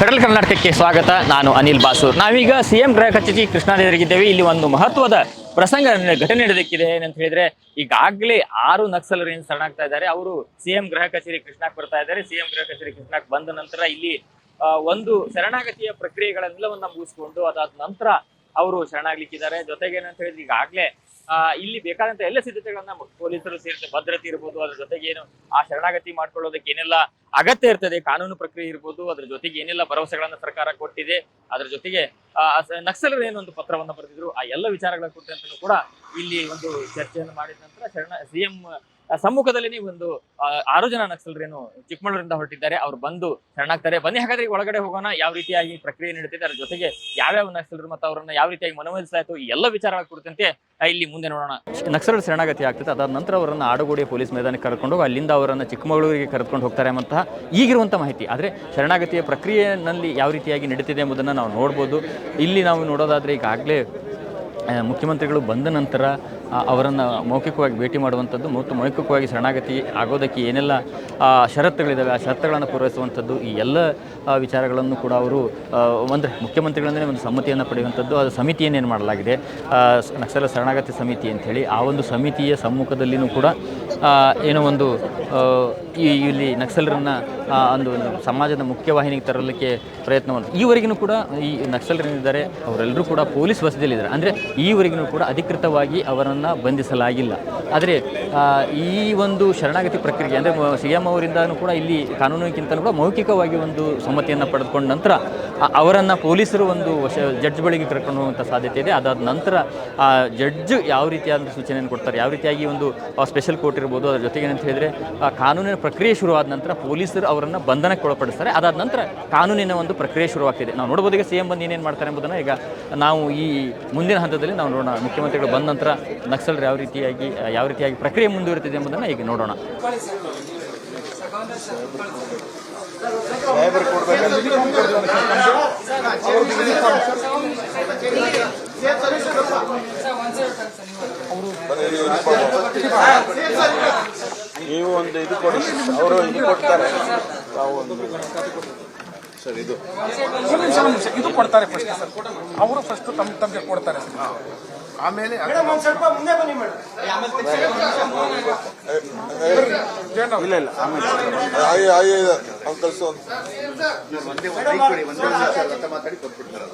Federal ಕರ್ನಾಟಕಕ್ಕೆ ಸ್ವಾಗತ. ನಾನು ಅನಿಲ್ ಬಾಸೂರ್. ನಾವೀಗ ಸಿಎಂ ಗೃಹ ಕಚೇರಿ ಕೃಷ್ಣಾನಗರಿಗಿದ್ದೇವೆ ಇಲ್ಲಿ ಒಂದು ಮಹತ್ವದ ಪ್ರಸಂಗ ಘಟನೆ ನಡೆದಕ್ಕಿದೆ ಏನಂತ ಹೇಳಿದ್ರೆ, ಈಗಾಗಲೇ ಆರು ನಕ್ಸಲರು ಏನು ಶರಣಾಗ್ತಾ ಇದ್ದಾರೆ. ಅವರು ಸಿಎಂ ಗೃಹ ಕಚೇರಿ ಕೃಷ್ಣಾಕ್ ಬರ್ತಾ ಇದ್ದಾರೆ. ಸಿಎಂ ಗೃಹ ಕಚೇರಿ ಕೃಷ್ಣಾಕ್ ಬಂದ ನಂತರ ಇಲ್ಲಿ ಒಂದು ಶರಣಾಗತಿಯ ಪ್ರಕ್ರಿಯೆಗಳನ್ನೆಲ್ಲವನ್ನ ಮುಗಿಸ್ಕೊಂಡು ಅದಾದ ನಂತರ ಅವರು ಶರಣಾಗ್ಲಿಕ್ಕಿದ್ದಾರೆ. ಜೊತೆಗೆ ಏನಂತ ಹೇಳಿದ್ರೆ, ಈಗಾಗಲೇ ಇಲ್ಲಿ ಬೇಕಾದಂತ ಎಲ್ಲ ಸಿದ್ಧತೆಗಳನ್ನ ಪೊಲೀಸರು ಸೇರಿದ ಭದ್ರತೆ ಇರ್ಬೋದು, ಅದ್ರ ಜೊತೆಗೆ ಏನು ಆ ಶರಣಾಗತಿ ಮಾಡ್ಕೊಳ್ಳೋದಕ್ಕೆ ಏನೆಲ್ಲ ಅಗತ್ಯ ಇರ್ತದೆ, ಕಾನೂನು ಪ್ರಕ್ರಿಯೆ ಇರ್ಬೋದು, ಅದ್ರ ಜೊತೆಗೆ ಏನೆಲ್ಲ ಭರವಸೆಗಳನ್ನ ಸರ್ಕಾರ ಕೊಟ್ಟಿದೆ, ಅದ್ರ ಜೊತೆಗೆ ನಕ್ಸಲರು ಏನೊಂದು ಪತ್ರವನ್ನ ಬರೆದಿದ್ರು, ಆ ಎಲ್ಲ ವಿಚಾರಗಳ ಕುರಿತಂತ ಕೂಡ ಇಲ್ಲಿ ಒಂದು ಚರ್ಚೆಯನ್ನು ಮಾಡಿದ ನಂತರ ಶರಣ ಸಿಎಂ ಸಮ್ಮುಖದಲ್ಲಿ ಒಂದು ಆ, ಆರು ಜನ ನಕ್ಸಲರೇನು ಚಿಕ್ಕಮಗಳೂರಿಂದ ಹೊರಟಿದ್ದಾರೆ ಅವ್ರು ಬಂದು ಶರಣಾಗ್ತಾರೆ. ಬನ್ನಿ ಹಾಗಾದ್ರೆ ಒಳಗಡೆ ಹೋಗೋಣ ಯಾವ ರೀತಿಯಾಗಿ ಪ್ರಕ್ರಿಯೆ ನಡೀತಿದೆ ಅದ್ರ ಜೊತೆಗೆ ಯಾವ್ಯಾವ ನಕ್ಸಲರು ಮತ್ತು ಅವರನ್ನ ಯಾವ ರೀತಿಯಾಗಿ ಮನವೊಲಿಸಲಾಯಿತು ಎಲ್ಲ ವಿಚಾರಗಳ ಕುರಿತಂತೆ ಇಲ್ಲಿ ಮುಂದೆ ನೋಡೋಣ. ನಕ್ಸಲರು ಶರಣಾಗತಿ ಆಗ್ತದೆ ಅದಾದ ನಂತರ ಅವರನ್ನು ಆಡುಗೋಡಿಯ ಪೊಲೀಸ್ ಮೈದಾನಕ್ಕೆ ಕರ್ಕೊಂಡು ಅಲ್ಲಿಂದ ಅವರನ್ನು ಚಿಕ್ಕಮಗಳೂರಿಗೆ ಕರೆದುಕೊಂಡು ಹೋಗ್ತಾರೆ ಎಂಬಂತಹ ಈಗಿರುವಂಥ ಮಾಹಿತಿ. ಆದರೆ ಶರಣಾಗತಿಯ ಪ್ರಕ್ರಿಯೆಯಲ್ಲಿ ಯಾವ ರೀತಿಯಾಗಿ ನಡೀತಿದೆ ಎಂಬುದನ್ನು ನಾವು ನೋಡ್ಬೋದು. ಇಲ್ಲಿ ನಾವು ನೋಡೋದಾದರೆ ಈಗಾಗಲೇ ಮುಖ್ಯಮಂತ್ರಿಗಳು ಬಂದ ನಂತರ ಅವರನ್ನು ಮೌಖಿಕವಾಗಿ ಭೇಟಿ ಮಾಡುವಂಥದ್ದು ಮತ್ತು ಮೌಖಿಕವಾಗಿ ಶರಣಾಗತಿ ಆಗೋದಕ್ಕೆ ಏನೆಲ್ಲ ಷರತ್ತುಗಳಿದ್ದಾವೆ ಆ ಷರತ್ತುಗಳನ್ನು ಪೂರೈಸುವಂಥದ್ದು ಈ ಎಲ್ಲ ವಿಚಾರಗಳನ್ನು ಕೂಡ ಅವರು ಅಂದರೆ ಮುಖ್ಯಮಂತ್ರಿಗಳಂದರೆ ಒಂದು ಸಮ್ಮತಿಯನ್ನು ಪಡೆಯುವಂಥದ್ದು, ಅದು ಏನು ಮಾಡಲಾಗಿದೆ. ನಕ್ಸಲ ಶರಣಾಗತಿ ಸಮಿತಿ ಅಂಥೇಳಿ ಆ ಒಂದು ಸಮಿತಿಯ ಸಮ್ಮುಖದಲ್ಲಿಯೂ ಕೂಡ ಏನೋ ಒಂದು ಈ, ಇಲ್ಲಿ ನಕ್ಸಲರನ್ನು ಒಂದು ಒಂದು ಸಮಾಜದ ಮುಖ್ಯವಾಹಿನಿಗೆ ತರಲಿಕ್ಕೆ ಪ್ರಯತ್ನವನ್ನು ಈವರೆಗೂ ಕೂಡ ಈ ನಕ್ಸಲರೇನಿದ್ದಾರೆ ಅವರೆಲ್ಲರೂ ಕೂಡ ಪೊಲೀಸ್ ವಸತಿಯಲ್ಲಿದ್ದಾರೆ. ಅಂದರೆ ಈವರೆಗೂ ಕೂಡ ಅಧಿಕೃತವಾಗಿ ಅವರನ್ನು ಬಂಧಿಸಲಾಗಿಲ್ಲ. ಆದರೆ ಈ ಒಂದು ಶರಣಾಗತಿ ಪ್ರಕ್ರಿಯೆ ಅಂದರೆ ಸಿ ಎಂ ಅವರಿಂದನೂ ಕೂಡ ಇಲ್ಲಿ ಕಾನೂನಿಗಿಂತಲೂ ಕೂಡ ಮೌಖಿಕವಾಗಿ ಒಂದು ಸಮ್ಮತಿಯನ್ನು ಪಡೆದುಕೊಂಡ ನಂತರ ಅವರನ್ನು ಪೊಲೀಸರು ಒಂದು ವಶ, ಜಡ್ಜ್ ಬಳಿಗೆ ಕರ್ಕೊಂಡು ಹೋಗುವಂಥ ಸಾಧ್ಯತೆ ಇದೆ. ಅದಾದ ನಂತರ, ಆ, ಜಡ್ಜ್ ಯಾವ ರೀತಿಯಾದ ಸೂಚನೆಯನ್ನು ಕೊಡ್ತಾರೆ? ಯಾವ ರೀತಿಯಾಗಿ ಒಂದು ಸ್ಪೆಷಲ್ ಕೋರ್ಟ್ ಇರ್ಬೋದು, ಅದರ ಜೊತೆಗೆ ಏನಂತ ಹೇಳಿದರೆ, ಆ, ಕಾನೂನಿನ ಪ್ರಕ್ರಿಯೆ ಶುರುವಾದ ನಂತರ ಪೊಲೀಸರು ಅವರನ್ನು ಬಂಧನಕ್ಕೆ ಒಳಪಡಿಸ್ತಾರೆ ಅದಾದ ನಂತರ ಕಾನೂನಿನ ಒಂದು ಪ್ರಕ್ರಿಯೆ ಶುರುವಾಗ್ತಿದೆ. ನಾವು ನೋಡ್ಬೋದು ಈಗ ಸಿ ಎಂ ಬಂದು ಏನೇನು ಮಾಡ್ತಾರೆ ಎಂಬುದನ್ನು ಈಗ ನಾವು ಈ ಮುಂದಿನ ಹಂತದಲ್ಲಿ ನಾವು ನೋಡೋಣ. ಮುಖ್ಯಮಂತ್ರಿಗಳು ಬಂದ ನಂತರ ನಕ್ಸಲರು ಯಾವ ರೀತಿಯಾಗಿ ಯಾವ ರೀತಿಯಾಗಿ ಪ್ರಕ್ರಿಯೆ ಮುಂದುವರಿತಿದೆ ಎಂಬುದನ್ನು ಈಗ ನೋಡೋಣ. ನೀವು ಒಂದು ಇದು ಕೊಡಿ ಅವರು ಇದು ಕೊಡ್ತಾರೆ. ತಾವು ಒಂದು ಸರ್ ಇದು ಒಂದು ನಿಮಿಷ ಒಂದು ನಿಮಿಷ ಇದು ಕೊಡ್ತಾರೆ ಫಸ್ಟ್ ಸರ್ ಅವರು ಫಸ್ಟ್ ತಮ್ಮ ತಮಗೆ ಕೊಡ್ತಾರೆ ಸರ್ ಆಮೇಲೆ ಇಲ್ಲ ಇಲ್ಲ ಆಮೇಲೆ. ಆಯ್ ಆಯ್ ಅಂಕಲ್ಸ್ ಒಂದು ಒಂದೇ ಲತಾ ಮಾತಾಡಿ ಕೊಟ್ಬಿಡ್ತಾರೆ.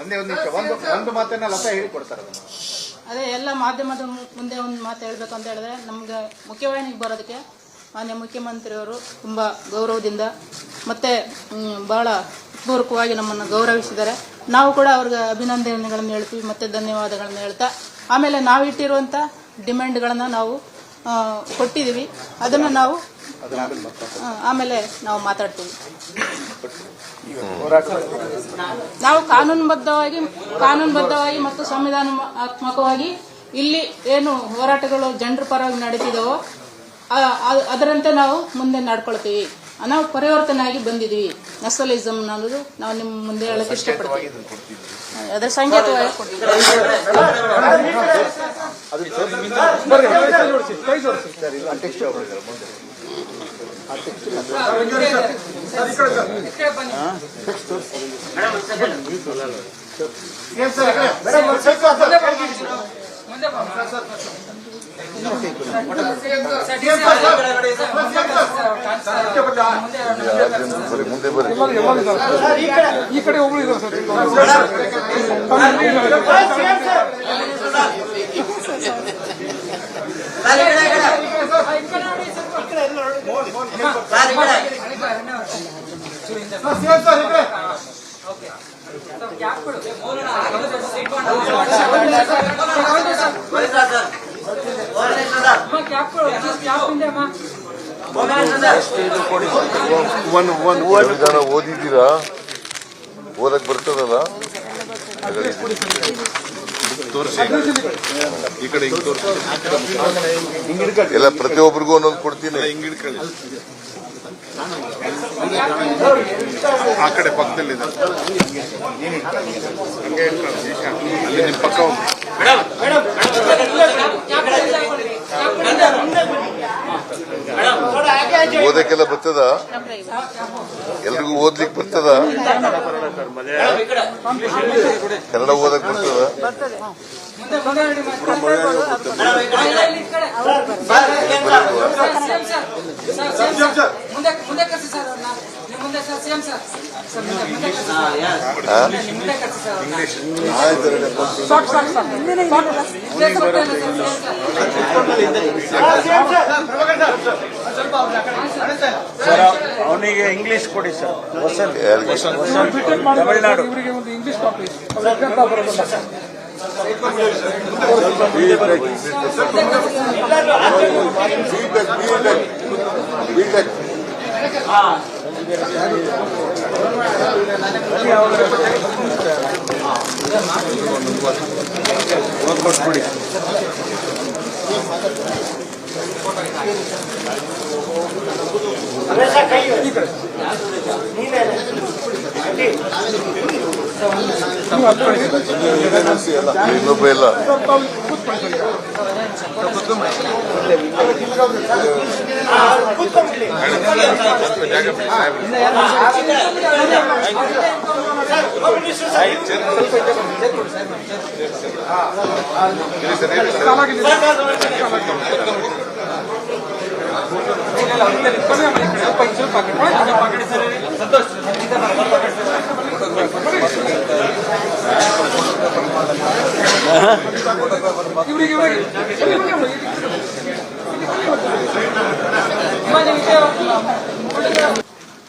ಒಂದೇ ಒಂದು ನಿಮಿಷ ಒಂದು ಒಂದು ಮಾತನ್ನ ಲತಾ ಹೇಳಿ ಕೊಡ್ತಾರೆ ಅದೇ ಎಲ್ಲ ಮಾಧ್ಯಮದ ಮುಂದೆ ಒಂದು ಮಾತು ಹೇಳ್ಬೇಕು ಅಂತ ಹೇಳಿದ್ರೆ ನಮ್ಗೆ ಮುಖ್ಯವಾಹಿನಿಗೆ ಬರೋದಕ್ಕೆ ಮಾನ್ಯ ಮುಖ್ಯಮಂತ್ರಿಯವರು ತುಂಬ ಗೌರವದಿಂದ ಮತ್ತೆ ಬಹಳ ಪೂರ್ವಕವಾಗಿ ನಮ್ಮನ್ನು ಗೌರವಿಸಿದ್ದಾರೆ. ನಾವು ಕೂಡ ಅವ್ರಿಗೆ ಅಭಿನಂದನೆಗಳನ್ನು ಹೇಳ್ತೀವಿ, ಮತ್ತು ಧನ್ಯವಾದಗಳನ್ನು ಹೇಳ್ತಾ, ಆಮೇಲೆ ನಾವು ಇಟ್ಟಿರುವಂಥ ಡಿಮ್ಯಾಂಡ್ಗಳನ್ನು ನಾವು ಕೊಟ್ಟಿದ್ದೀವಿ. ಅದನ್ನು ನಾವು ಆಮೇಲೆ ನಾವು ಮಾತಾಡ್ತೀವಿ. ನಾವು ಕಾನೂನುಬದ್ಧವಾಗಿ ಕಾನೂನುಬದ್ಧವಾಗಿ ಮತ್ತು ಸಂವಿಧಾನಾತ್ಮಕವಾಗಿ ಇಲ್ಲಿ ಏನು ಹೋರಾಟಗಳು ಜನರ ಪರವಾಗಿ ನಡೀತಿದಾವೋ ಅದರಂತೆ ನಾವು ಮುಂದೆ ನಡ್ಕೊಳ್ತೀವಿ. ನಾವು ಪರಿವರ್ತನೆ ಆಗಿ ಬಂದಿದ್ದೀವಿ. ನಕ್ಸಲಿಸಮ್ ಅನ್ನೋದು ನಾವು ನಿಮ್ಮ ಮುಂದೆ ಹೇಳಕ್ಕೆ ಇಷ್ಟಪಡ್ತೀವಿ. ಅದರ ಸಂಕೇತವಾಗಿ ಕೊಡ್ತೀವಿ ಬರ್ರಿ ಮುಂದೆ ಬರ್ರಿ ಈ ಕಡೆ ಒಬ್ರು ಇದ್ದಾರೆ ಸರ್ ಒಂದು ಓದಿದ್ದೀರಾ ಓದಕ್ ಬರ್ತದಲ್ಲ ಎಲ್ಲ ಪ್ರತಿಯೊಬ್ಬರಿಗೂ ಒಂದೊಂದು ಕೊಡ್ತೀನಿ ಆ ಕಡೆ ಪಕ್ಕದಲ್ಲಿ ಪಕ್ಕ ಓದಕ್ಕೆಲ್ಲ ಬರ್ತದ ಎಲ್ರಿಗೂ ಓದ್ಲಿಕ್ಕೆ ಬರ್ತದ ಕನ್ನಡ ಓದಕ್ ಬರ್ತದ ಕರ್ಸಿ ಸರ್ ಅವನಿಗೆ ಇಂಗ್ಲಿಷ್ ಕೊಡಿ sir Tamilnadu BTech English copy ಅಂತ ಬರೋದಿಲ್ಲ ಸರ್ ಕೊಟ್ಬಿಡಿ ಇನ್ನೊಬ್ಬ ಇಲ್ಲ ತಾವು ಕೂತ್ಕೊಳ್ಳಿ ಸರ್. ಕಾಲಾಗಿದೆ ಸರ್. ಬನ್ನಿ ಅಮ್ಮ, ಈ ಕಡೆ. ಸ್ವಲ್ಪ ಸರ್ ಸ್ವಲ್ಪ ಆ ಕಡೆ ಸರ್. ಇವ್ರಿಗೆ ಇವ್ರಿಗೆ ಬನ್ನಿ, ಬನ್ನಿ ಅಮ್ಮ, ಈ ಕಡೆ.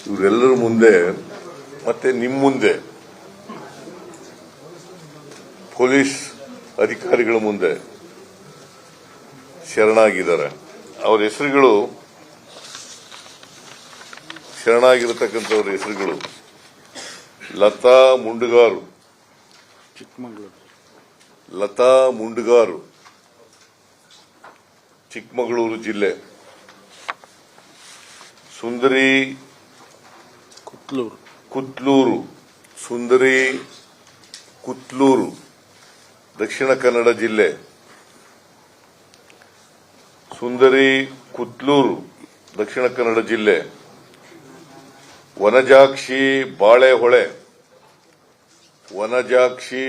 ಇವರೆಲ್ಲರ ಮುಂದೆ, ಮತ್ತೆ ನಿಮ್ಮ ಮುಂದೆ, ಪೊಲೀಸ್ ಅಧಿಕಾರಿಗಳ ಮುಂದೆ ಶರಣಾಗಿದ್ದಾರೆ. ಅವರ ಹೆಸರುಗಳು, ಶರಣಾಗಿರತಕ್ಕಂಥವ್ರ ಹೆಸರುಗಳು ಲತಾ ಮುಂಡುಗಾರು. ಚಿಕ್ಕಮಗಳೂರು. ಲತಾ ಮುಂಡುಗಾರು ಚಿಕ್ಕಮಗಳೂರು ಜಿಲ್ಲೆ. ಸುಂದರಿ ಕುತ್ಲೂರು. ಕುತ್ಲೂರು ಸುಂದರಿ ಕುತ್ಲೂರು ದಕ್ಷಿಣ ಕನ್ನಡ ಜಿಲ್ಲೆ. ಸುಂದರಿ ಕುತ್ಲೂರು ದಕ್ಷಿಣ ಕನ್ನಡ ಜಿಲ್ಲೆ. ವನಜಾಕ್ಷಿ ಬಾಳೆಹೊಳೆ ವನಜಾಕ್ಷಿ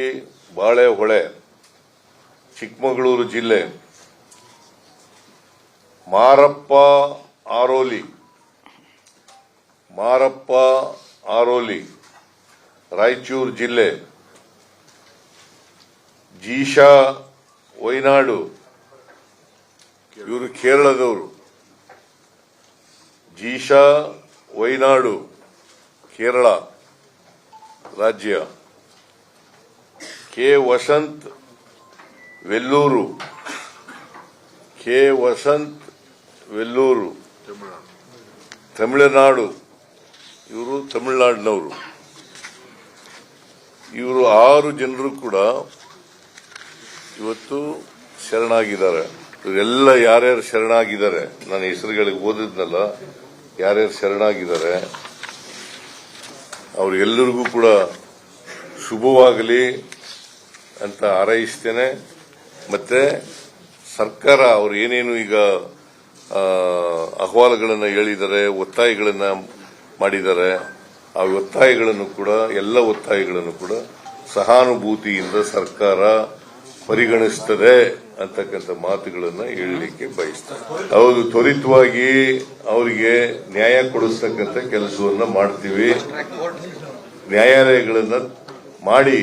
ಬಾಳೆಹೊಳೆ. ಚಿಕ್ಕಮಗಳೂರು ಜಿಲ್ಲೆ ಮಾರಪ್ಪ ಆರೋಲಿ ಮಾರಪ್ಪ ಆರೋಲಿ, ರಾಯಚೂರು ಜಿಲ್ಲೆ ಜೀಶಾ ವೈನಾಡು, ಇವರು ಕೇರಳದವರು. ಜೀಶಾ ವೈನಾಡು, ಕೇರಳ ರಾಜ್ಯ. ಕೆ ವಸಂತ್ ವೆಲ್ಲೂರು. ಕೆ. ವಸಂತ್ ವೆಲ್ಲೂರು. ತಮಿಳುನಾಡು. ಇವರು ತಮಿಳುನಾಡಿನವರು. ಇವರು ಆರು ಜನರು ಕೂಡ ಇವತ್ತು ಶರಣಾಗಿದ್ದಾರೆ. ಇವರೆಲ್ಲ ಯಾರ್ಯಾರು ಶರಣಾಗಿದ್ದಾರೆ? ನಾನು ಹೆಸರುಗಳಿಗೆ ಓದಿದ್ನಲ್ಲ, ಯಾರ್ಯಾರು ಶರಣಾಗಿದ್ದಾರೆ? ಅವ್ರಿಗೆಲ್ಲರಿಗೂ ಕೂಡ ಶುಭವಾಗಲಿ ಅಂತ ಹಾರೈಸ್ತೇನೆ. ಮತ್ತೆ ಸರ್ಕಾರ ಅವರು ಏನೇನು ಈಗ ಅಹವಾಲುಗಳನ್ನು ಹೇಳಿದ್ದಾರೆ ಒತ್ತಾಯಗಳನ್ನು ಮಾಡಿದ್ದಾರೆ ಆ ಒತ್ತಾಯಗಳನ್ನು ಕೂಡ, ಎಲ್ಲ ಒತ್ತಾಯಗಳನ್ನು ಕೂಡ ಸಹಾನುಭೂತಿಯಿಂದ ಸರ್ಕಾರ ಪರಿಗಣಿಸ್ತದೆ ಅಂತಕ್ಕಂಥ ಮಾತುಗಳನ್ನು ಹೇಳಲಿಕ್ಕೆ ಬಯಸ್ತಾರೆ. ಹೌದು, ತ್ವರಿತವಾಗಿ ಅವರಿಗೆ ನ್ಯಾಯ ಕೊಡಿಸ್ತಕ್ಕಂಥ ಕೆಲಸವನ್ನು ಮಾಡ್ತೀವಿ. ನ್ಯಾಯಾಲಯಗಳನ್ನು ಮಾಡಿ,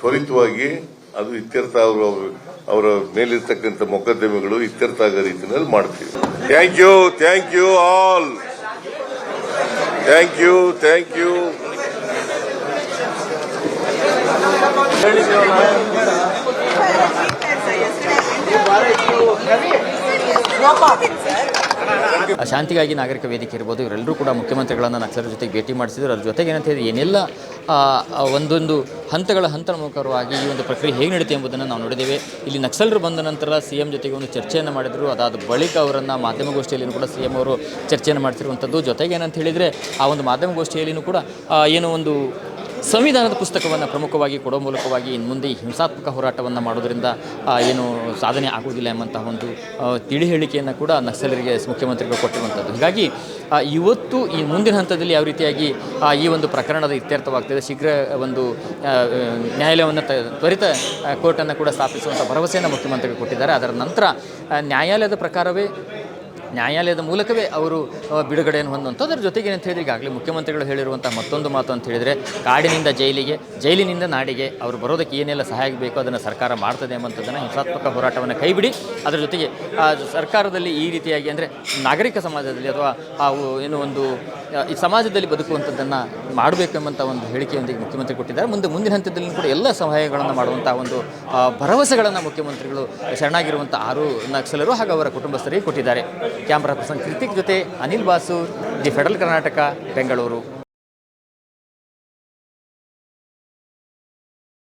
ತ್ವರಿತವಾಗಿ ಅದು ಇತ್ಯರ್ಥ ಅವರು ಅವರ ಮೇಲಿರ್ತಕ್ಕಂಥ ಮೊಕದ್ದಮೆಗಳು ಇತ್ಯರ್ಥ ಆಗೋ ರೀತಿಯಲ್ಲಿ ಮಾಡ್ತೀವಿ. Thank you thank you all thank you thank you ಶಾಂತಿಗಾಗಿ ನಾಗರಿಕ ವೇದಿಕೆ ಇರ್ಬೋದು, ಇವರೆಲ್ಲರೂ ಕೂಡ ಮುಖ್ಯಮಂತ್ರಿಗಳನ್ನು ನಕ್ಸಲರ ಜೊತೆಗೆ ಭೇಟಿ ಮಾಡಿಸಿದ್ರು. ಅದ್ರ ಜೊತೆಗೆ ಏನಂತ ಹೇಳಿದ್ರೆ ಏನೆಲ್ಲ ಒಂದೊಂದು ಹಂತಗಳ ಹಂತ ಮುಖರವಾಗಿ ಈ ಒಂದು ಪ್ರಕ್ರಿಯೆ ಹೇಗೆ ನಡೀತೆ ಎಂಬುದನ್ನು ನಾವು ನೋಡಿದ್ದೇವೆ. ಇಲ್ಲಿ ನಕ್ಸಲರು ಬಂದ ನಂತರ ಸಿ ಎಂ ಜೊತೆಗೆ ಒಂದು ಚರ್ಚೆಯನ್ನು ಮಾಡಿದರು. ಅದಾದ ಬಳಿಕ ಅವರನ್ನು ಮಾಧ್ಯಮಗೋಷ್ಠಿಯಲ್ಲಿಯೂ ಕೂಡ ಸಿ ಎಂ ಅವರು ಚರ್ಚೆಯನ್ನು ಮಾಡ್ತಿರುವಂಥದ್ದು. ಜೊತೆಗೆ ಏನಂತ ಹೇಳಿದರೆ, ಆ ಒಂದು ಮಾಧ್ಯಮಗೋಷ್ಠಿಯಲ್ಲಿಯೂ ಕೂಡ ಏನು ಒಂದು ಸಂವಿಧಾನದ ಪುಸ್ತಕವನ್ನು ಪ್ರಮುಖವಾಗಿ ಕೊಡೋ ಮೂಲಕವಾಗಿ ಇನ್ನು ಮುಂದೆ ಹಿಂಸಾತ್ಮಕ ಹೋರಾಟವನ್ನು ಮಾಡೋದರಿಂದ ಏನು ಸಾಧನೆ ಆಗುವುದಿಲ್ಲ ಎಂಬಂತಹ ಒಂದು ತಿಳಿ ಹೇಳಿಕೆಯನ್ನು ಕೂಡ ನಕ್ಸಲರಿಗೆ ಮುಖ್ಯಮಂತ್ರಿಗಳು ಕೊಟ್ಟಿರುವಂಥದ್ದು. ಹೀಗಾಗಿ ಇವತ್ತು ಈ ಮುಂದಿನ ಹಂತದಲ್ಲಿ ಯಾವ ರೀತಿಯಾಗಿ ಈ ಒಂದು ಪ್ರಕರಣದ ಇತ್ಯರ್ಥವಾಗ್ತದೆ, ಶೀಘ್ರ ಒಂದು ನ್ಯಾಯಾಲಯವನ್ನು ತ್ವರಿತ ಕೋರ್ಟನ್ನು ಕೂಡ ಸ್ಥಾಪಿಸುವಂಥ ಭರವಸೆಯನ್ನು ಮುಖ್ಯಮಂತ್ರಿಗಳು ಕೊಟ್ಟಿದ್ದಾರೆ. ಅದರ ನಂತರ ನ್ಯಾಯಾಲಯದ ಪ್ರಕಾರವೇ ನ್ಯಾಯಾಲಯದ ಮೂಲಕವೇ ಅವರು ಬಿಡುಗಡೆಯನ್ನು ಹೊಂದುವಂಥ ಅದರ ಜೊತೆಗೆ ಅಂತ ಹೇಳಿದ್ರೆ ಈಗಾಗಲೇ ಮುಖ್ಯಮಂತ್ರಿಗಳು ಹೇಳಿರುವಂಥ ಮತ್ತೊಂದು ಮಾತು ಅಂತ ಹೇಳಿದರೆ, ಕಾಡಿನಿಂದ ಜೈಲಿಗೆ, ಜೈಲಿನಿಂದ ನಾಡಿಗೆ ಅವರು ಬರೋದಕ್ಕೆ ಏನೆಲ್ಲ ಸಹಾಯ ಬೇಕೋ ಅದನ್ನು ಸರ್ಕಾರ ಮಾಡ್ತದೆ ಎಂಬಂಥದ್ದನ್ನು ಹಿಂಸಾತ್ಮಕ ಹೋರಾಟವನ್ನು ಕೈಬಿಡಿ. ಅದರ ಜೊತೆಗೆ ಸರ್ಕಾರದಲ್ಲಿ ಈ ರೀತಿಯಾಗಿ ಅಂದರೆ ನಾಗರಿಕ ಸಮಾಜದಲ್ಲಿ ಅಥವಾ ಆ ಏನು ಒಂದು ಈ ಸಮಾಜದಲ್ಲಿ ಬದುಕುವಂಥದ್ದನ್ನು ಮಾಡಬೇಕೆಂಬಂಥ ಒಂದು ಹೇಳಿಕೆಯೊಂದಿಗೆ ಮುಖ್ಯಮಂತ್ರಿ ಕೊಟ್ಟಿದ್ದಾರೆ. ಮುಂದೆ ಮುಂದಿನ ಹಂತದಲ್ಲಿ ಕೂಡ ಎಲ್ಲ ಸಹಾಯಗಳನ್ನು ಮಾಡುವಂಥ ಒಂದು ಭರವಸೆಗಳನ್ನು ಮುಖ್ಯಮಂತ್ರಿಗಳು ಶರಣಾಗಿರುವಂಥ ಆರು ನಕ್ಸಲರು ಹಾಗೂ ಅವರ ಕುಟುಂಬಸ್ಥರಿಗೆ ಕೊಟ್ಟಿದ್ದಾರೆ. ಕ್ಯಾಮ್ರಾ ಪರ್ಸನ್ ಕೃತಿಕ್ ಜೊತೆ ಅನಿಲ್ ಬಾಸು ದಿ ಫೆಡರಲ್ ಕರ್ನಾಟಕ, ಬೆಂಗಳೂರು.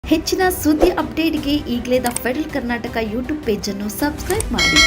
ಹೆಚ್ಚಿನ ಸುದ್ದಿ ಅಪ್ಡೇಟ್ಗೆ ಈಗಲೇ ದ ಫೆಡರಲ್ ಕರ್ನಾಟಕ ಯೂಟ್ಯೂಬ್ ಪೇಜನ್ನು ಸಬ್ಸ್ಕ್ರೈಬ್ ಮಾಡಿ.